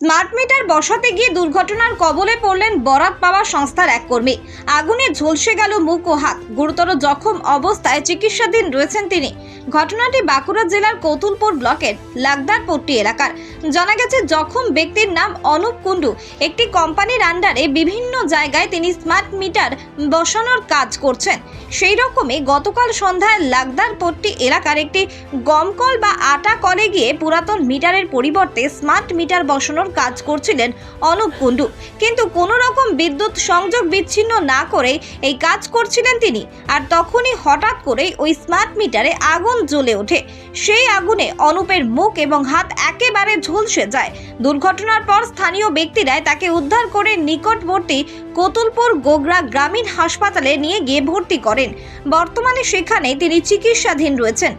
Smart meter বসাতে গিয়ে দুর্ঘটনার কবলে পড়লেন বরাত পাওয়া সংস্থার এক কর্মী। আগুনে ঝলসে গেল মুখ ও হাত। গুরুতর জখম অবস্থায় চিকিৎসাধীন রয়েছেন তিনি। ঘটনাটি বাঁকুড়া জেলার কতুলপুর ব্লকের লাগদারপট্টি এলাকার। জানা গেছে, জখম ব্যক্তির নাম অনুপ কুণ্ডু। একটি কোম্পানির আন্ডারে বিভিন্ন জায়গায় তিনি স্মার্ট মিটার বসানোর কাজ করছেন। সেই রকমই গতকাল সন্ধ্যায় লাগদারপট্টি এলাকার একটি গমকল বা আটা কলে গিয়ে পুরাতন মিটারের পরিবর্তে স্মার্ট মিটার বসানোর কাজ করছিলেন অনুপ কুণ্ডু। কিন্তু কোনো রকম বিদ্যুৎ সংযোগ বিচ্ছিন্ন না করেই এই কাজ করছিলেন তিনি। আর তখনই হঠাৎ করেই ওই স্মার্ট মিটারে আগুন জ্বলে ওঠে। সেই আগুনে অনুপের মুখ এবং হাত একেবারে ঝলসে যায়। দুর্ঘটনার পর স্থানীয় ব্যক্তিরাই তাকে উদ্ধার করে নিকটবর্তী কতুলপুর গোগরা গ্রামীণ হাসপাতালে নিয়ে গিয়ে ভর্তি করেন। বর্তমানে সেখানে তিনি চিকিৎসাধীন রয়েছেন।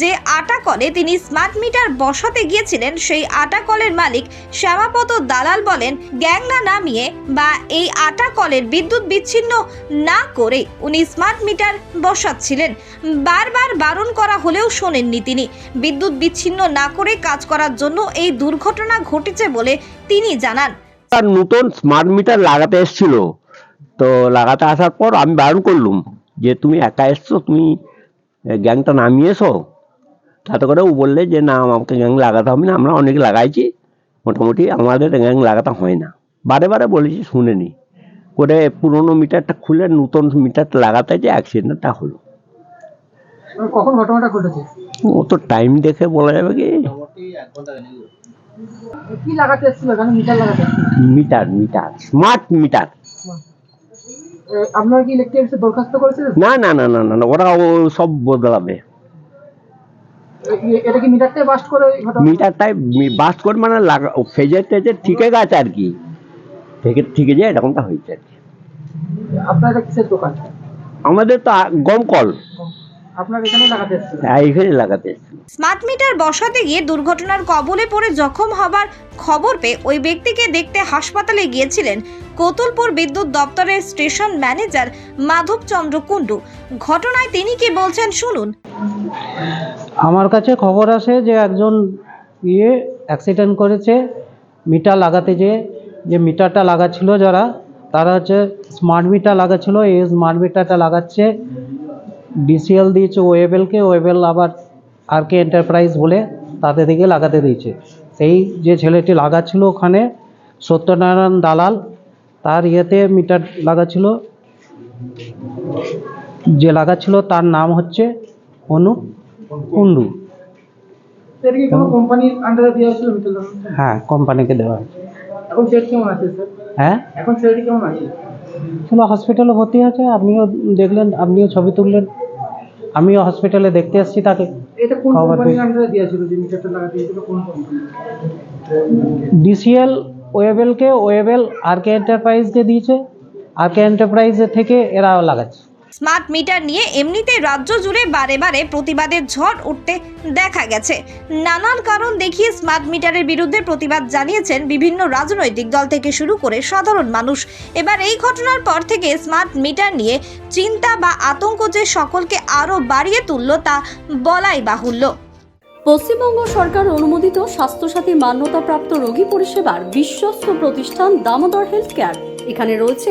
যে আটা কলে তিনি স্মার্ট মিটার বসাতে গিয়েছিলেন, সেই আটা কলের মালিক শ্যামাপত দালাল বলেন গ্যাং না নামিয়ে বা এই আটা কলের বিদ্যুৎ বিচ্ছিন্ন না করে উনি স্মার্ট মিটার বসাচ্ছিলেন। বারবার বারণ করা হলেও শোনেননি তিনি। বিদ্যুৎ বিচ্ছিন্ন না করে কাজ করার জন্য এই দুর্ঘটনা ঘটেছে বলে তিনি জানান। তার নতুন স্মার্ট মিটার লাগাতে এসেছিল। তো লাগাতে আসার পর আমি বারণ করলুম যে, তুমি একা এসছো, তুমি গ্যাংটা নামিয়ে এসো। তাতে করে ও বললে যে না আমাকে গ্যাং লাগাতে হবে না আমরা অনেক লাগাইছি। মোটামুটি আমাদের গ্যাং লাগাতে হয় না। বারে বারে বলেছি শুনেনি করে পুরোনো মিটারটা খুলে নতুন মিটারটা লাগাতে যে অ্যাক্সিডেন্টটা হলো। কখন ঘটনাটা ঘটেছে? ও তো টাইম দেখে বলা যাবে কি? কি লাগাতে এসেছিল? মিটার লাগাতে মিটার মিটার স্মার্ট মিটার। আপনারা কি ইলেকট্রিক দরখাস্ত করেছিলেন? না না না না না ওরা সব বদলাবে। এটা কি মিটারটাই বাস্ট করে মিটারটাই বাস্ট করে মানে লাগা ফেজের টেজের ঠিকে গেছে আর কি। থেকে ঠিকে যায় এরকমটা হয়েছে আর কি। আপনার কিসের দোকান? আমাদের তো গমকল গম কল। আপনার এখানে লাগাতে এসেছিল? হ্যাঁ। স্মার্ট মিটার বসাতে গিয়ে দুর্ঘটনার কবলে পড়ে জখম হবার খবর পেয়ে ওই ব্যক্তিকে দেখতে হাসপাতালে গিয়েছিলেন কতুলপুর বিদ্যুৎ দপ্তরের স্টেশন ম্যানেজার মাধবচন্দ্র কুণ্ডু। ঘটনায় তিনি কি বলছেন শুনুন। আমার কাছে খবর আসে যে একজন ইয়ে অ্যাক্সিডেন্ট করেছে মিটার লাগাতে যে যে মিটারটা লাগাচ্ছিল যারা তারা হচ্ছে স্মার্ট মিটার লাগাচ্ছিল এই স্মার্ট মিটারটা লাগাচ্ছে ডিসিএল দিয়েছে ওয়েবেলকে ওয়েবেল আবার আর কে এন্টারপ্রাইজ বলে তাদের দিকে লাগাতে দিয়েছে। সেই যে ছেলেটি লাগাচ্ছিল ওখানে সত্যনারায়ণ দালাল তার ইয়েতে মিটার লাগাচ্ছিল। যে লাগাচ্ছিল তার নাম হচ্ছে অনু কুণ্ডু। এটা কি কোনো কোম্পানির আন্ডারে দেওয়া হয়েছিল মিটার লাগানো? হ্যাঁ কোম্পানিকে দেওয়া হয়েছে। এখন কেমন আছে হ্যাঁ? এখন কেমন আছে? ছিল হসপিটালে ভর্তি আছে আপনিও দেখলেন আপনিও ছবি তুললেন। আমিও হসপিটালে দেখতে আসছি তাকে। ডিসিএল ওয়েবেলকে ওয়েবেল আর কে এন্টারপ্রাইজকে দিয়েছে। আর কে এন্টারপ্রাইজের থেকে এরা লাগাচ্ছে। স্মার্ট মিটার নিয়ে এমনিতে রাজ্য জুড়ে বারে বারে প্রতিবাদের ঝড় উঠতে দেখা গেছে। নানান কারণ দেখিয়ে স্মার্ট মিটারের বিরুদ্ধে প্রতিবাদ জানিয়েছেন বিভিন্ন রাজনৈতিক দল থেকে শুরু করে সাধারণ মানুষ। এবার এই ঘটনার পর থেকে স্মার্ট মিটার নিয়ে চিন্তা বা আতঙ্ক যে সকলকে আরও বাড়িয়ে তুলল তা বলাই বাহুল্য। পশ্চিমবঙ্গ সরকার অনুমোদিত স্বাস্থ্যসাথী মান্যতাপ্রাপ্ত রোগী পরিষেবার বিশ্বস্ত প্রতিষ্ঠান দামোদর হেলথ কেয়ার। এখানে রয়েছে